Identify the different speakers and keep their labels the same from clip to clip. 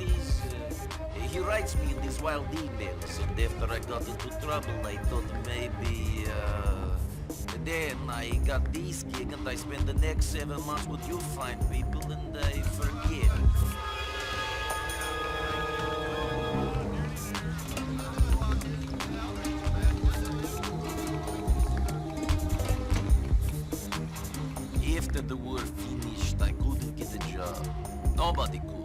Speaker 1: Uh, he writes me in these wild emails, and after I got into trouble, I thought maybe. Uh, then I got this gig, and I spend the next seven months with you fine people, and I forget. After the war finished, I couldn't get a job. Nobody could.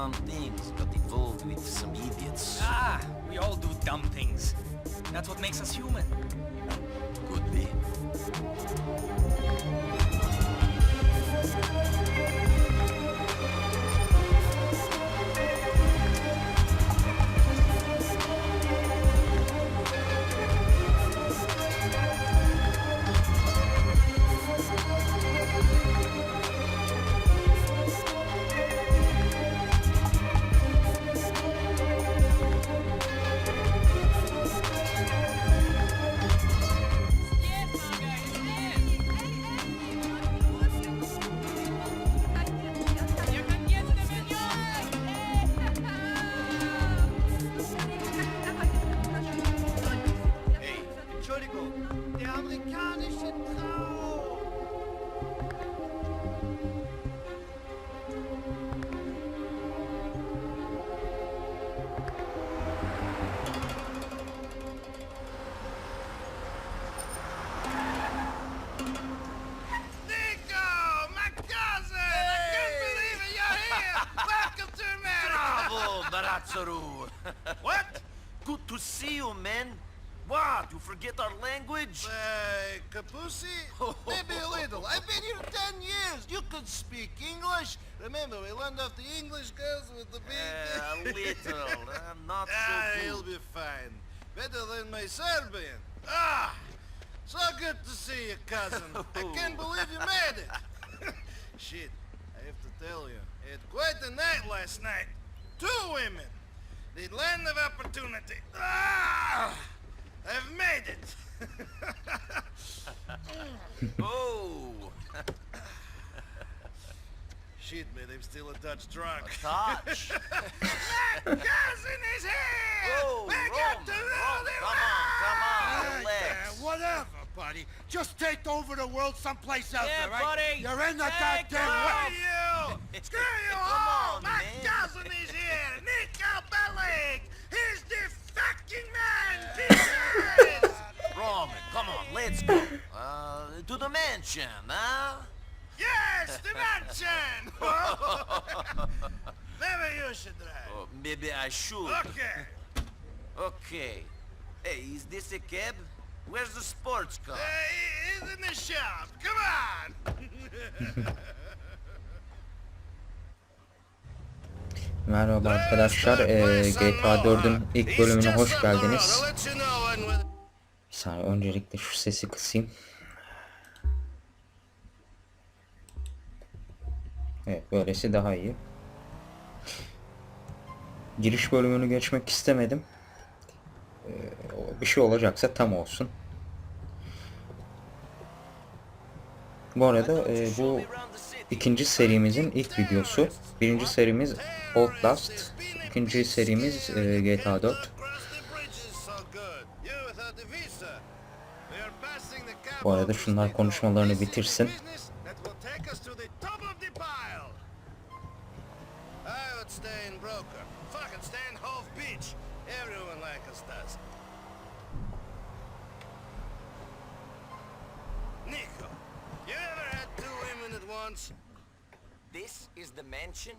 Speaker 1: Dumb things, got involved with some idiots.
Speaker 2: Ah, we all do dumb things. That's what makes us human.
Speaker 1: Could be. See you, man. What, you forget our language?
Speaker 3: Uh, Capusi? Maybe a little. I've been here ten years. You could speak English. Remember, we learned off the English girls with the big...
Speaker 1: Uh, a little. I'm not
Speaker 3: ah,
Speaker 1: so
Speaker 3: he'll be fine. Better than my Serbian. Ah, so good to see you, cousin. I can't believe you made it. Shit, I have to tell you, I had quite a night last night. Two women. The land of opportunity. Ah, I've made it.
Speaker 1: Oh,
Speaker 3: Shit, man, I'm still a Dutch drunk.
Speaker 1: touch.
Speaker 3: My cousin is here!
Speaker 1: Oh,
Speaker 3: we
Speaker 1: Rome,
Speaker 3: got to
Speaker 1: Rome, come on, come on, relax.
Speaker 4: whatever, buddy. Just take over the world someplace else,
Speaker 2: Yeah,
Speaker 4: all right?
Speaker 2: buddy.
Speaker 4: You're in the
Speaker 2: Take
Speaker 4: goddamn way.
Speaker 3: Screw you! Screw you all!
Speaker 1: on,
Speaker 3: My
Speaker 1: man.
Speaker 3: cousin is here! Nico Bellic! He's the fucking man!
Speaker 1: Roman, come on, let's go. Uh, to the mansion, huh?
Speaker 3: yes, the mansion! Maybe you should drive.
Speaker 1: Oh, maybe I should.
Speaker 3: Okay.
Speaker 1: Okay. Hey, is this a cab? Where's the sports car?
Speaker 3: Uh, he's in the shop. Come on!
Speaker 5: Merhaba arkadaşlar, eee, GTA 4'ün ilk bölümüne hoş geldiniz. Bir öncelikle şu sesi kısayım. Evet, böylesi daha iyi. Giriş bölümünü geçmek istemedim. Eee, bir şey olacaksa tam olsun. Bu arada eee, bu ikinci serimizin ilk videosu. Birinci serimiz Outlast, ikinci serimiz e, GTA 4. Bu arada şunlar konuşmalarını bitirsin.
Speaker 1: This is the mansion?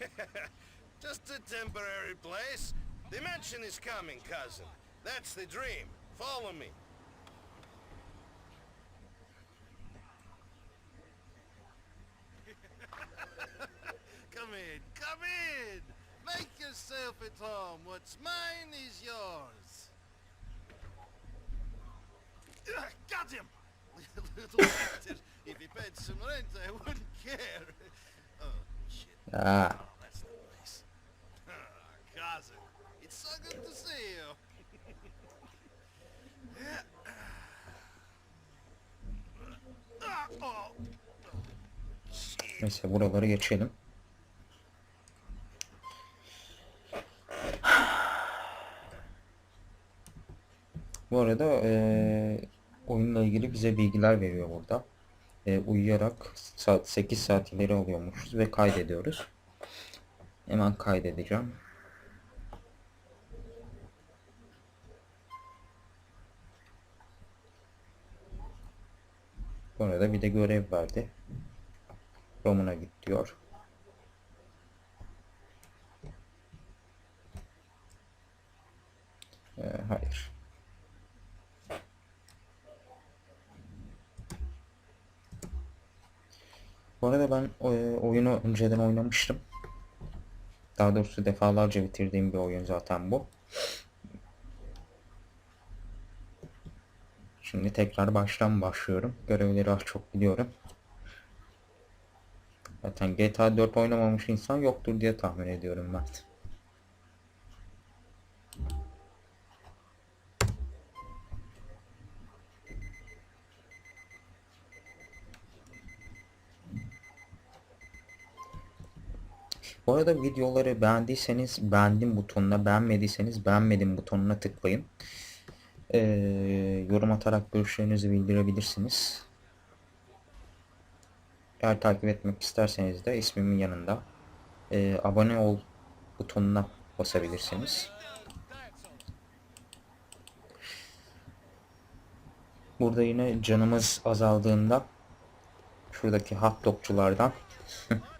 Speaker 3: Just a temporary place. The mansion is coming, cousin. That's the dream. Follow me. come in, come in. Make yourself at home. What's mine is yours. Got him! Little. If he paid some rent, I wouldn't Ah, cousin, it's so good to see you.
Speaker 5: Neyse buraları geçelim. Bu arada eee, oyunla ilgili bize bilgiler veriyor burada. Eee, uyuyarak saat 8 saat ileri alıyormuşuz ve kaydediyoruz. Hemen kaydedeceğim. Bu arada bir de görev verdi. Romuna git diyor. Ee, hayır. Bu arada ben e, oyunu önceden oynamıştım. Daha doğrusu defalarca bitirdiğim bir oyun zaten bu. Şimdi tekrar baştan başlıyorum. Görevleri az çok biliyorum. Zaten GTA 4 oynamamış insan yoktur diye tahmin ediyorum ben. Bu arada videoları beğendiyseniz beğendim butonuna, beğenmediyseniz beğenmedim butonuna tıklayın. Ee, yorum atarak görüşlerinizi bildirebilirsiniz. Eğer takip etmek isterseniz de ismimin yanında e, abone ol butonuna basabilirsiniz. Burada yine canımız azaldığında şuradaki hot dogçulardan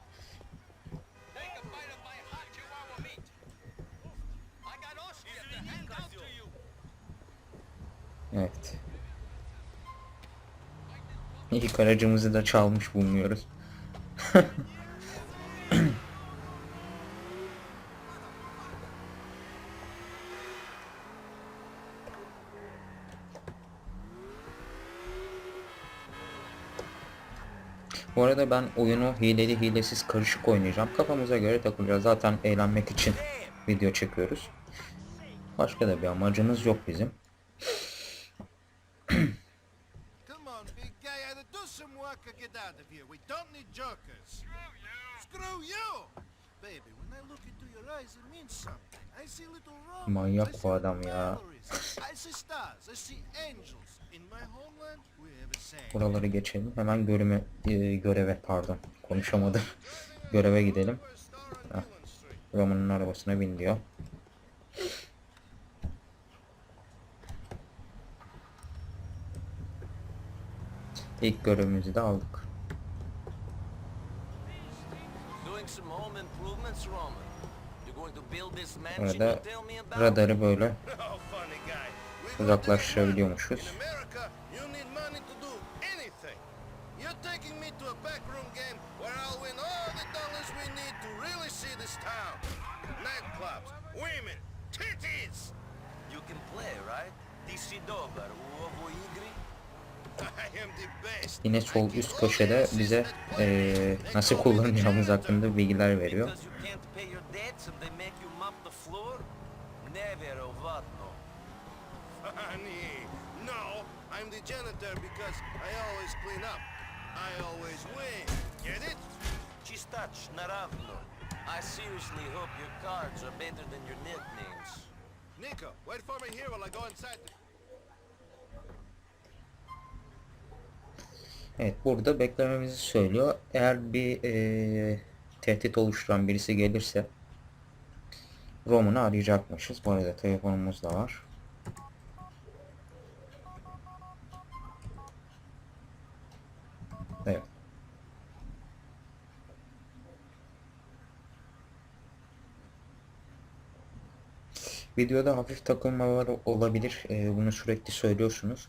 Speaker 5: İlk aracımızı da çalmış bulunuyoruz. Bu arada ben oyunu hileli hilesiz karışık oynayacağım. Kafamıza göre takılacağız. Zaten eğlenmek için video çekiyoruz. Başka da bir amacımız yok bizim.
Speaker 3: On, big guy, either do some work or get out of here. We don't need jokers. Screw you! Screw you! Baby, when I look into your eyes, it means something. I see little Romans.
Speaker 5: Manyak
Speaker 3: I
Speaker 5: bu
Speaker 3: see
Speaker 5: adam ya.
Speaker 3: I see stars. I see angels. In my homeland, we have a saying.
Speaker 5: Buraları geçelim. Hemen görüme, e, göreve pardon. Konuşamadım. Göreve gidelim. Ah. Roman'ın arabasına bin diyor. İlk görevimizi de aldık.
Speaker 1: Doing some home improvements, Roman? You going to build this mansion
Speaker 5: Arada
Speaker 1: you tell me about?
Speaker 5: radarı böyle
Speaker 3: Oh,
Speaker 5: uzaklaştırabiliyormuşuz. yine sol üst köşede bize e, nasıl kullanacağımız hakkında bilgiler veriyor.
Speaker 3: Nico, wait for me here while I go inside the...
Speaker 5: Evet burada beklememizi söylüyor. Eğer bir e, tehdit oluşturan birisi gelirse Roman'ı arayacakmışız. Bu arada telefonumuz da var. Evet. Videoda hafif takılmalar olabilir. E, bunu sürekli söylüyorsunuz.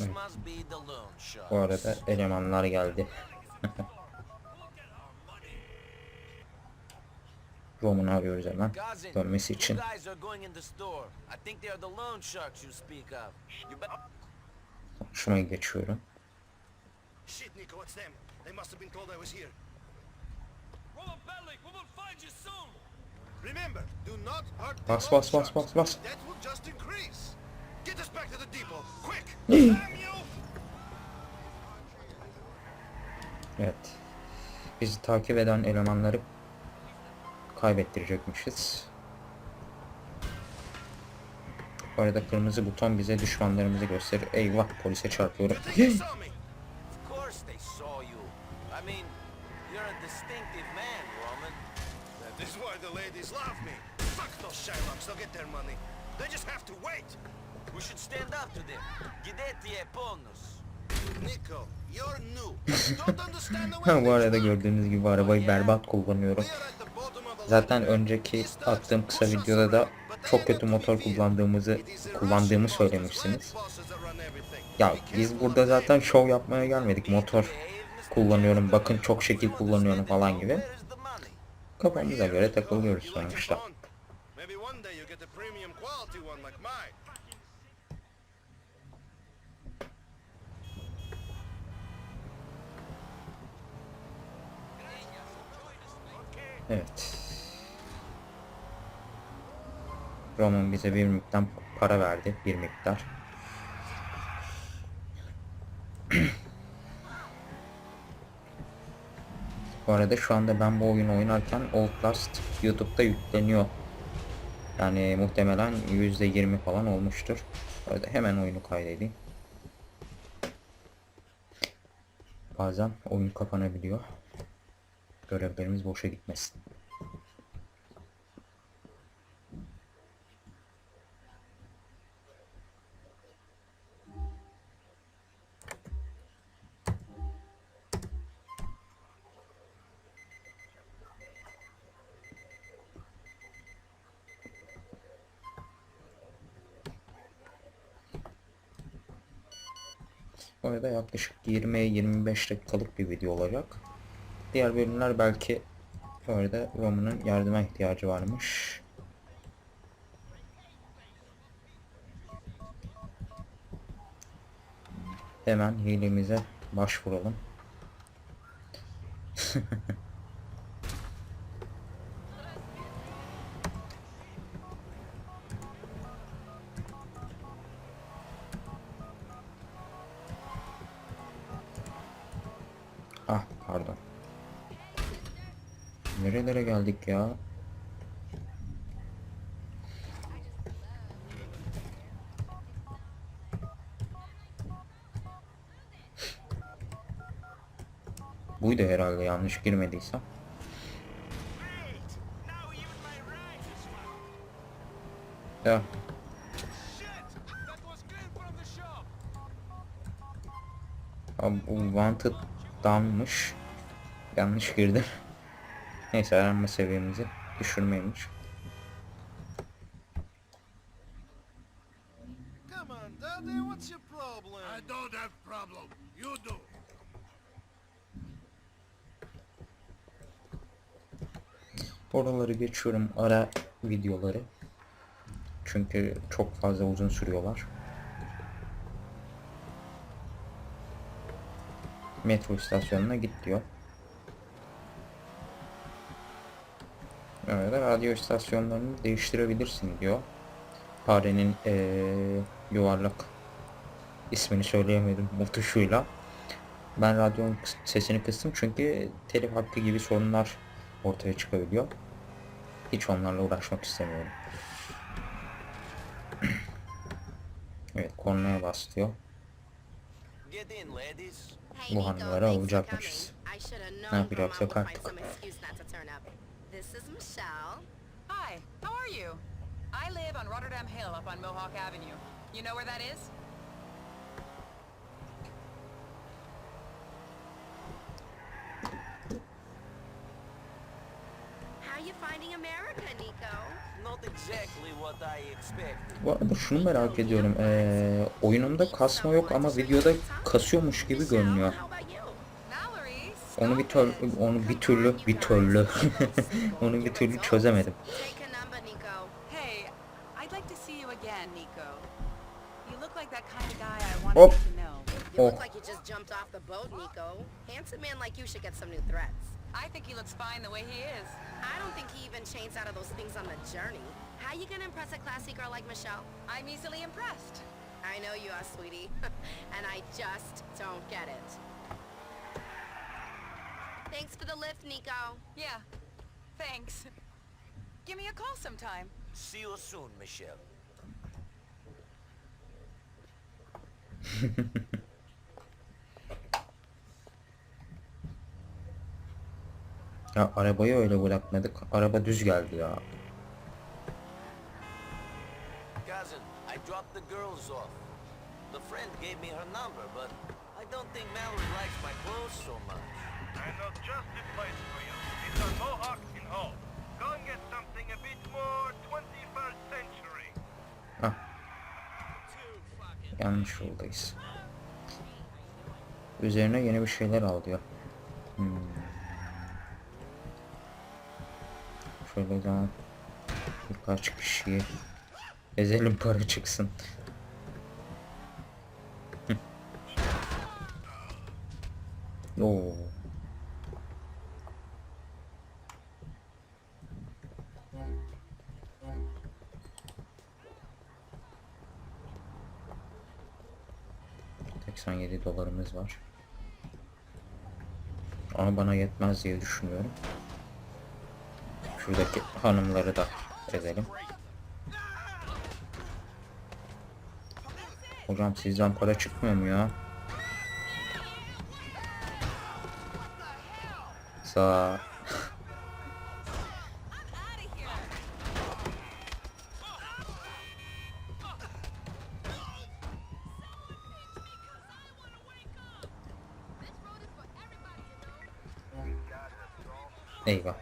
Speaker 1: Roman
Speaker 2: Bellic, we will find you soon!
Speaker 3: Remember, do not hurt the
Speaker 5: Bas, bas, bas, bas, bas.
Speaker 3: Get us back to the depot, quick!
Speaker 5: Evet. Bizi takip eden elemanları kaybettirecekmişiz. Bu arada kırmızı buton bize düşmanlarımızı gösterir. Eyvah polise çarpıyorum.
Speaker 1: We should stand up to them. Gideti e.
Speaker 3: Nico, you're new. Don't understand the way
Speaker 5: Ha, Bu arada gördüğünüz gibi arabayı berbat kullanıyorum. Zaten önceki attığım kısa videoda da çok kötü motor kullandığımızı kullandığımı söylemişsiniz. Ya biz burada zaten şov yapmaya gelmedik. Motor kullanıyorum. Bakın çok şekil kullanıyorum falan gibi. Kafamıza göre takılıyoruz sonuçta. Evet. Roman bize bir miktar para verdi. Bir miktar. Bu arada şu anda ben bu oyunu oynarken Outlast YouTube'da yükleniyor. Yani muhtemelen %20 falan olmuştur. Bu arada hemen oyunu kaydedeyim. Bazen oyun kapanabiliyor. Görevlerimiz boşa gitmesin. Bu arada yaklaşık 20-25 dakikalık bir video olacak. Diğer bölümler belki bu arada Roman'ın yardıma ihtiyacı varmış. Hemen hilemize başvuralım. Nerelere geldik ya? Buydu herhalde yanlış girmediysem. Ya Abi bu wanted down'mış. Yanlış girdim. Neyse aranma seviyemizi düşürmeymiş.
Speaker 3: Come on, Daddy, what's your problem?
Speaker 4: I don't have problem. You do.
Speaker 5: Oraları geçiyorum ara videoları. Çünkü çok fazla uzun sürüyorlar. Metro istasyonuna git diyor. Öyle radyo istasyonlarını değiştirebilirsin diyor. Farenin eee, yuvarlak ismini söyleyemedim bu tuşuyla. Ben radyonun sesini kıstım çünkü telif hakkı gibi sorunlar ortaya çıkabiliyor. Hiç onlarla uğraşmak istemiyorum. evet kornaya bas diyor.
Speaker 1: Get in, ladies.
Speaker 6: Hey,
Speaker 5: Bu hanımları alacakmışız. Ne yapacaksak artık.
Speaker 6: This is Michelle.
Speaker 7: Hi, how are you? I live on Rotterdam Hill up on Mohawk Avenue. You know where that is?
Speaker 6: How you finding America, Nico?
Speaker 1: Not exactly what I expected.
Speaker 5: Bu arada şunu merak ediyorum. Ee, oyunumda kasma yok ama videoda kasıyormuş gibi görünüyor. Onu bir tür onu bir türlü bir türlü onu bir türlü çözemedim. Hop. Oh.
Speaker 7: I think he looks fine the way he is.
Speaker 6: I don't think he even changed out of those things on the journey. How you gonna impress a classy girl like Michelle?
Speaker 7: I'm easily impressed.
Speaker 6: I know you are, sweetie. and I just don't get it. Thanks for the lift, Nico.
Speaker 7: Yeah, thanks. Give me a call sometime.
Speaker 1: See you soon, Michelle.
Speaker 5: Ya arabayı öyle bırakmadık. Araba düz geldi ya.
Speaker 1: Cousin, I dropped the girls off. The friend gave me her number, but I don't think Mallory likes my clothes so much.
Speaker 8: I know just the place for you. It's on Mohawk in Hall. Go and get something a bit more 21st century.
Speaker 5: Ah. Yanlış yoldayız. Üzerine yeni bir şeyler al diyor. Hmm. Şöyle zaman birkaç kişiyi ezelim para çıksın. Ama bana yetmez diye düşünüyorum. Şuradaki hanımları da ezelim. Hocam sizden para çıkmıyor mu ya? Sağ. Eyvah.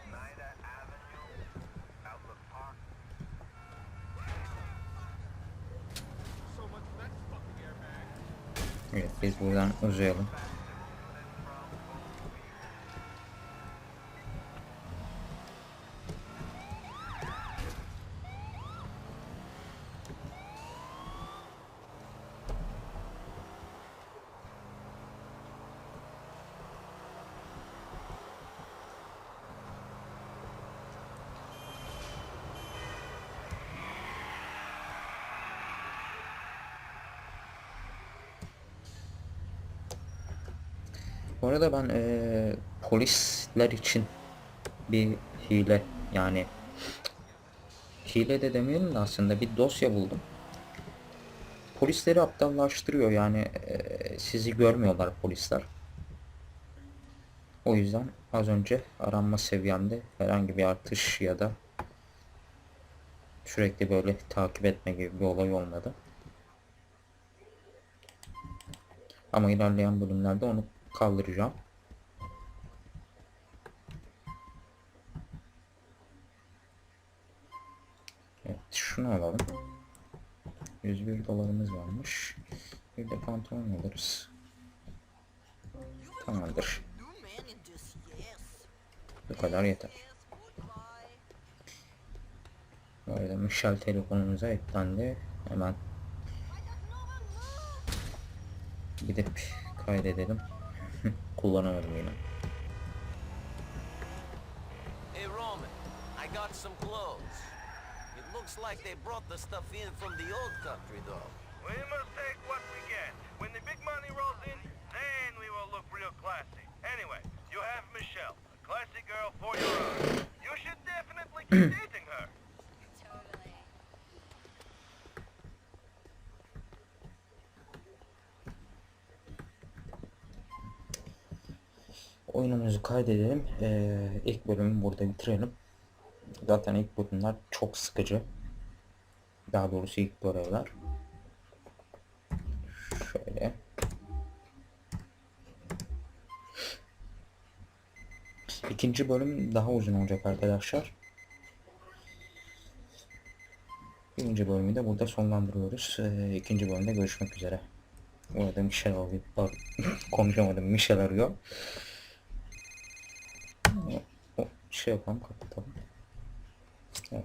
Speaker 5: Evet biz buradan uzayalım. Arada ben eee, polisler için bir hile yani hile de demeyelim de aslında bir dosya buldum. Polisleri aptallaştırıyor yani eee, sizi görmüyorlar polisler. O yüzden az önce aranma seviyemde herhangi bir artış ya da sürekli böyle takip etme gibi bir olay olmadı. Ama ilerleyen bölümlerde onu kaldıracağım. Evet, şunu alalım. 101 dolarımız varmış. Bir de pantolon alırız. Tamamdır. Bu kadar yeter. Arada Michel telefonumuza eklendi. Hemen gidip kaydedelim. Kullanamadım yine.
Speaker 1: Hey Roman, I got some clothes. It looks like they brought the stuff in from the old country though.
Speaker 8: We must take what we get. When the big money rolls in, then we will look
Speaker 3: real classy. Anyway, you have Michelle, a classy girl for your own. You should definitely
Speaker 9: consider
Speaker 5: Oyunumuzu kaydedelim. Ee, ilk bölümü burada bitirelim. Zaten ilk bölümler çok sıkıcı. Daha doğrusu ilk görevler. Şöyle. İkinci bölüm daha uzun olacak arkadaşlar. Birinci bölümü de burada sonlandırıyoruz. Ee, ikinci bölümde görüşmek üzere. Bu arada Michel arıyor. Konuşamadım. Michel arıyor. Şey yapalım kapatalım. Evet.